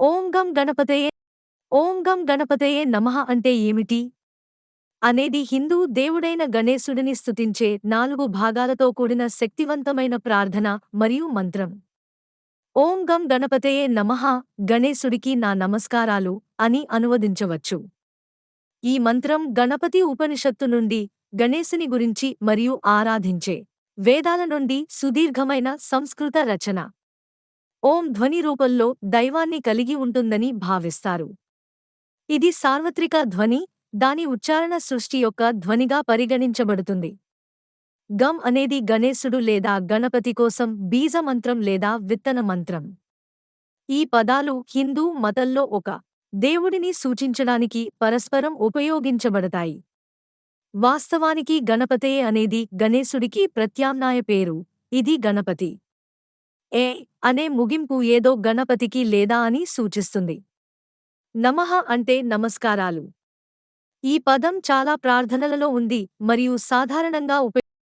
ఓం గం గణపతయే ఓం గం గణపతయే నమః అంటే ఏమిటి? అనేది హిందూ దేవుడైన గణేశుడిని స్తుతించే నాలుగు భాగాలతో కూడిన శక్తివంతమైన ప్రార్థన మరియు మంత్రం. ఓం గం గణపతయే నమః గణేశుడికి నా నమస్కారాలు అని అనువదించవచ్చు. ఈ మంత్రం గణపతి ఉపనిషత్తు నుండి గణేశుని గురించి మరియు ఆరాధించే వేదాల నుండి సుదీర్ఘమైన సంస్కృత రచన. ఓం ధ్వని రూపంలో దైవాన్ని కలిగి ఉంటుందని భావిస్తారు. ఇది సార్వత్రిక ధ్వని దాని ఉచ్చారణ సృష్టి యొక్క ధ్వనిగా పరిగణించబడుతుంది. గమ్ అనేది గణేశుడు లేదా గణపతి కోసం బీజమంత్రం లేదా విత్తన మంత్రం. ఈ పదాలు హిందూ మతంలో ఒక దేవుడిని సూచించడానికి పరస్పరం ఉపయోగించబడతాయి. వాస్తవానికి గణపతే అనేది గణేశుడికి ప్రత్యామ్నాయ పేరు ఇది గణపతి. ఏ అనే ముగింపు ఏదో గణపతికి లేదా అని సూచిస్తుంది. నమః అంటే నమస్కారాలు. ఈ పదం చాలా ప్రార్థనలలో ఉంది మరియు సాధారణంగా ఉపయోగించబడుతుంది